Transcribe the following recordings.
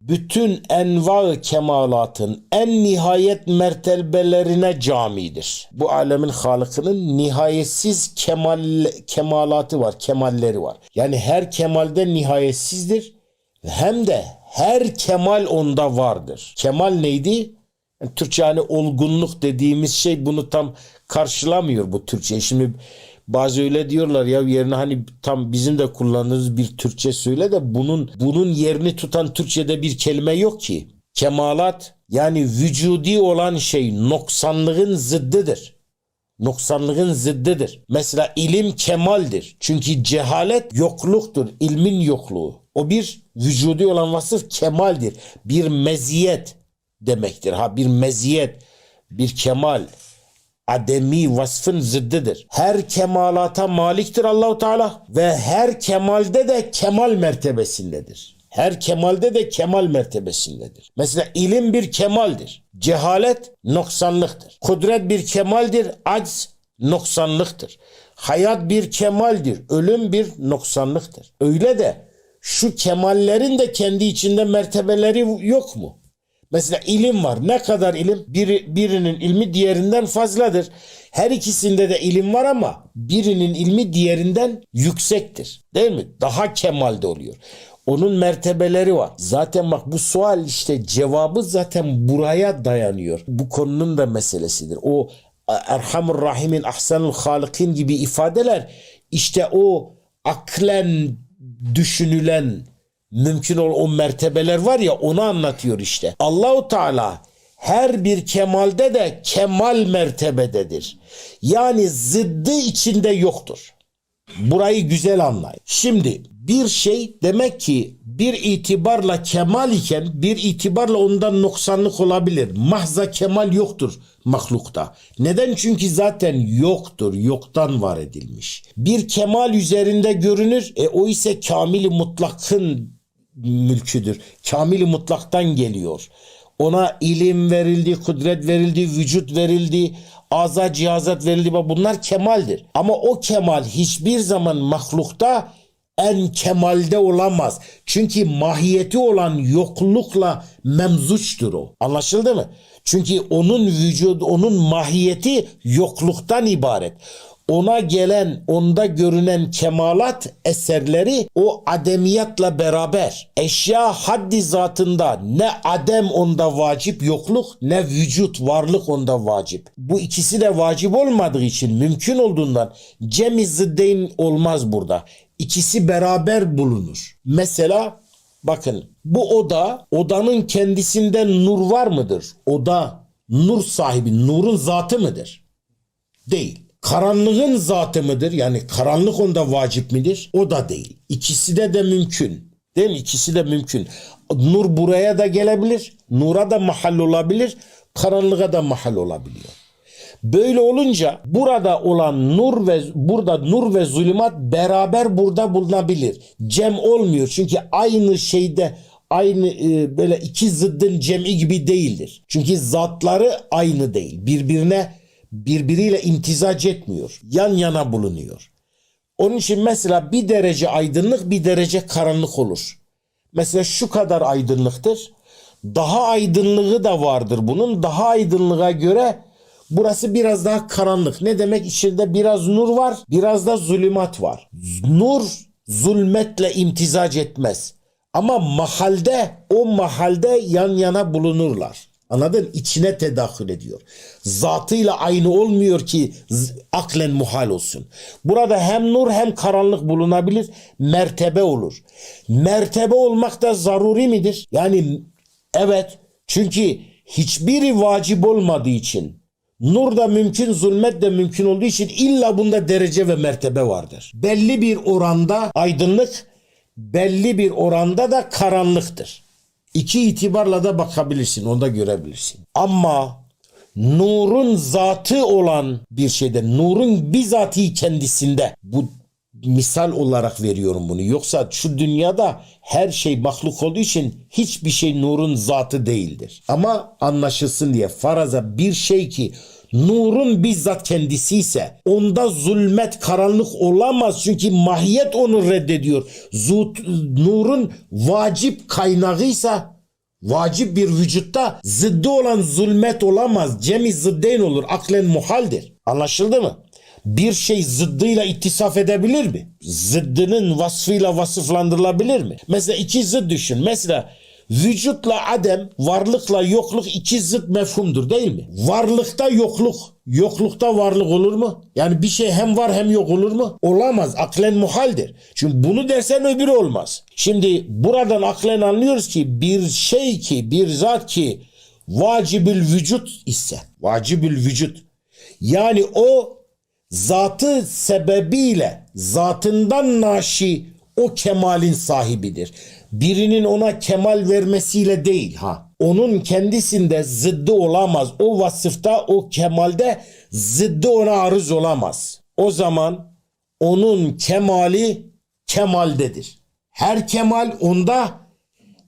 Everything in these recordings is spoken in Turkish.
bütün enva kemalatın en nihayet mertebelerine camidir. Bu alemin halıkının nihayetsiz kemal kemalatı var, kemalleri var. Yani her kemalde nihayetsizdir. Hem de her kemal onda vardır. Kemal neydi? Yani Türkçe hani olgunluk dediğimiz şey bunu tam karşılamıyor bu Türkçe. Şimdi bazı öyle diyorlar ya yerine hani tam bizim de kullandığımız bir Türkçe söyle de bunun bunun yerini tutan Türkçe'de bir kelime yok ki. Kemalat yani vücudi olan şey noksanlığın zıddıdır. Noksanlığın zıddıdır. Mesela ilim kemaldir. Çünkü cehalet yokluktur. ilmin yokluğu. O bir vücudi olan vasıf kemaldir. Bir meziyet demektir. Ha bir meziyet, bir kemal ademi vasfın zıddıdır. Her kemalata maliktir Allahu Teala ve her kemalde de kemal mertebesindedir. Her kemalde de kemal mertebesindedir. Mesela ilim bir kemaldir. Cehalet noksanlıktır. Kudret bir kemaldir. Acz noksanlıktır. Hayat bir kemaldir. Ölüm bir noksanlıktır. Öyle de şu kemallerin de kendi içinde mertebeleri yok mu? Mesela ilim var. Ne kadar ilim? Biri, birinin ilmi diğerinden fazladır. Her ikisinde de ilim var ama birinin ilmi diğerinden yüksektir. Değil mi? Daha kemalde oluyor. Onun mertebeleri var. Zaten bak bu sual işte cevabı zaten buraya dayanıyor. Bu konunun da meselesidir. O Erhamur Rahim'in Ahsanul Halikin gibi ifadeler işte o aklen düşünülen mümkün ol o mertebeler var ya onu anlatıyor işte. Allahu Teala her bir kemalde de kemal mertebededir. Yani zıddı içinde yoktur. Burayı güzel anlayın. Şimdi bir şey demek ki bir itibarla kemal iken bir itibarla ondan noksanlık olabilir. Mahza kemal yoktur mahlukta. Neden? Çünkü zaten yoktur. Yoktan var edilmiş. Bir kemal üzerinde görünür. E o ise kamili mutlakın mülküdür. Kamili mutlaktan geliyor. Ona ilim verildi, kudret verildi, vücut verildi, aza cihazat verildi. Bunlar kemaldir. Ama o kemal hiçbir zaman mahlukta en kemalde olamaz. Çünkü mahiyeti olan yoklukla memzuçtur o. Anlaşıldı mı? Çünkü onun vücudu, onun mahiyeti yokluktan ibaret ona gelen, onda görünen kemalat eserleri o ademiyatla beraber eşya haddi zatında ne adem onda vacip yokluk ne vücut varlık onda vacip. Bu ikisi de vacip olmadığı için mümkün olduğundan cem zıddeyn olmaz burada. İkisi beraber bulunur. Mesela bakın bu oda odanın kendisinden nur var mıdır? Oda nur sahibi nurun zatı mıdır? Değil. Karanlığın zatı mıdır? Yani karanlık onda vacip midir? O da değil. İkisi de de mümkün. Değil mi? İkisi de mümkün. Nur buraya da gelebilir. Nura da mahal olabilir. Karanlığa da mahal olabiliyor. Böyle olunca burada olan nur ve burada nur ve zulümat beraber burada bulunabilir. Cem olmuyor. Çünkü aynı şeyde aynı e, böyle iki zıddın cem'i gibi değildir. Çünkü zatları aynı değil. Birbirine birbiriyle imtizac etmiyor. Yan yana bulunuyor. Onun için mesela bir derece aydınlık bir derece karanlık olur. Mesela şu kadar aydınlıktır. Daha aydınlığı da vardır bunun. Daha aydınlığa göre burası biraz daha karanlık. Ne demek? İçinde biraz nur var, biraz da zulümat var. Nur zulmetle imtizac etmez. Ama mahalde o mahalde yan yana bulunurlar. Anladın? İçine tedahül ediyor. Zatıyla aynı olmuyor ki aklen muhal olsun. Burada hem nur hem karanlık bulunabilir. Mertebe olur. Mertebe olmak da zaruri midir? Yani evet. Çünkü hiçbiri vacip olmadığı için Nur da mümkün, zulmet de mümkün olduğu için illa bunda derece ve mertebe vardır. Belli bir oranda aydınlık, belli bir oranda da karanlıktır. İki itibarla da bakabilirsin, onu da görebilirsin. Ama nurun zatı olan bir şeyde, nurun bizatihi kendisinde bu misal olarak veriyorum bunu. Yoksa şu dünyada her şey mahluk olduğu için hiçbir şey nurun zatı değildir. Ama anlaşılsın diye faraza bir şey ki nurun bizzat kendisi ise onda zulmet karanlık olamaz çünkü mahiyet onu reddediyor. Zut, nurun vacip kaynağıysa Vacip bir vücutta zıddı olan zulmet olamaz. Cemi zıddeyn olur. Aklen muhaldir. Anlaşıldı mı? Bir şey zıddıyla ittisaf edebilir mi? Zıddının vasfıyla vasıflandırılabilir mi? Mesela iki zıd düşün. Mesela vücutla adem, varlıkla yokluk iki zıt mefhumdur değil mi? Varlıkta yokluk, yoklukta varlık olur mu? Yani bir şey hem var hem yok olur mu? Olamaz. Aklen muhaldir. Çünkü bunu dersen öbürü olmaz. Şimdi buradan aklen anlıyoruz ki bir şey ki, bir zat ki vacibül vücut ise, vacibül vücut. Yani o zatı sebebiyle zatından naşi o kemalin sahibidir. Birinin ona kemal vermesiyle değil ha. Onun kendisinde zıddı olamaz. O vasıfta o kemalde zıddı ona arız olamaz. O zaman onun kemali kemaldedir. Her kemal onda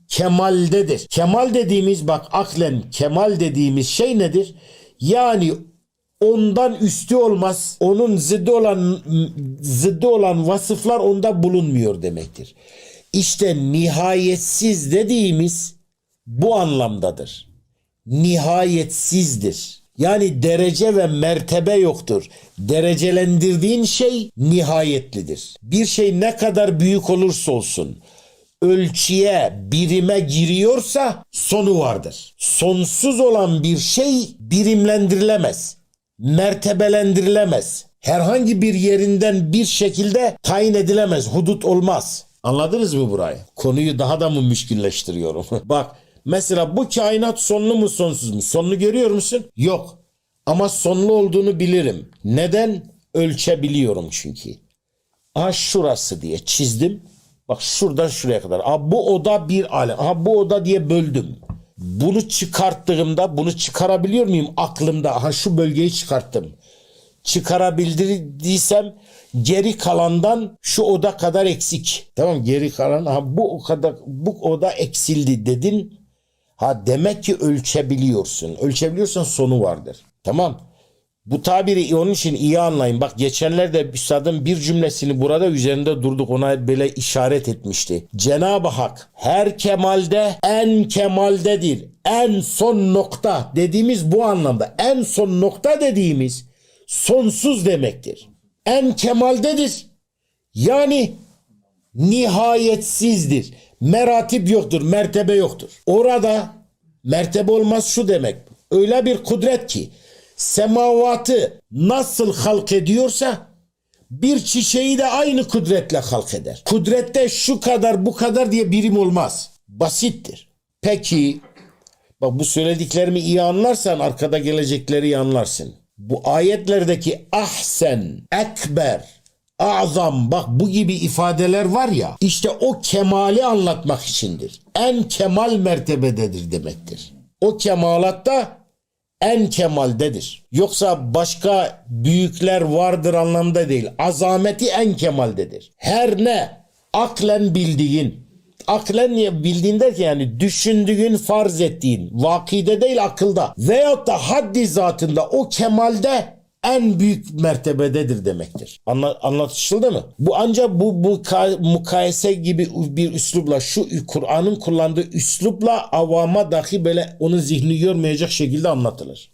kemaldedir. Kemal dediğimiz bak aklen kemal dediğimiz şey nedir? Yani ondan üstü olmaz. Onun zıddı olan zıddı olan vasıflar onda bulunmuyor demektir. İşte nihayetsiz dediğimiz bu anlamdadır. Nihayetsizdir. Yani derece ve mertebe yoktur. Derecelendirdiğin şey nihayetlidir. Bir şey ne kadar büyük olursa olsun ölçüye, birime giriyorsa sonu vardır. Sonsuz olan bir şey birimlendirilemez mertebelendirilemez. Herhangi bir yerinden bir şekilde tayin edilemez. Hudut olmaz. Anladınız mı burayı? Konuyu daha da mı müşkülleştiriyorum? Bak mesela bu kainat sonlu mu sonsuz mu? Sonunu görüyor musun? Yok. Ama sonlu olduğunu bilirim. Neden? Ölçebiliyorum çünkü. Aha şurası diye çizdim. Bak şuradan şuraya kadar. Aha bu oda bir alem. Aha bu oda diye böldüm. Bunu çıkarttığımda bunu çıkarabiliyor muyum aklımda? Aha şu bölgeyi çıkarttım. Çıkarabildiysem geri kalandan şu oda kadar eksik. Tamam geri kalan ha bu o kadar bu oda eksildi dedin. Ha demek ki ölçebiliyorsun. Ölçebiliyorsan sonu vardır. Tamam. Bu tabiri onun için iyi anlayın. Bak geçenlerde Üstad'ın bir cümlesini burada üzerinde durduk ona böyle işaret etmişti. Cenab-ı Hak her kemalde en kemaldedir. En son nokta dediğimiz bu anlamda. En son nokta dediğimiz sonsuz demektir. En kemaldedir. Yani nihayetsizdir. Meratip yoktur, mertebe yoktur. Orada mertebe olmaz şu demek. Öyle bir kudret ki semavatı nasıl halk ediyorsa bir çiçeği de aynı kudretle halk eder. Kudrette şu kadar bu kadar diye birim olmaz. Basittir. Peki bak bu söylediklerimi iyi anlarsan arkada gelecekleri iyi anlarsın. Bu ayetlerdeki ahsen, ekber, azam bak bu gibi ifadeler var ya işte o kemali anlatmak içindir. En kemal mertebededir demektir. O kemalatta en kemaldedir. Yoksa başka büyükler vardır anlamda değil. Azameti en kemaldedir. Her ne aklen bildiğin, aklen niye bildiğin derken yani düşündüğün, farz ettiğin, vakide değil akılda veyahut da haddi zatında o kemalde en büyük mertebededir demektir. Anla, anlatışıldı mı? Bu ancak bu, bu ka- mukayese gibi bir üslupla şu Kur'an'ın kullandığı üslupla avama dahi böyle onun zihni görmeyecek şekilde anlatılır.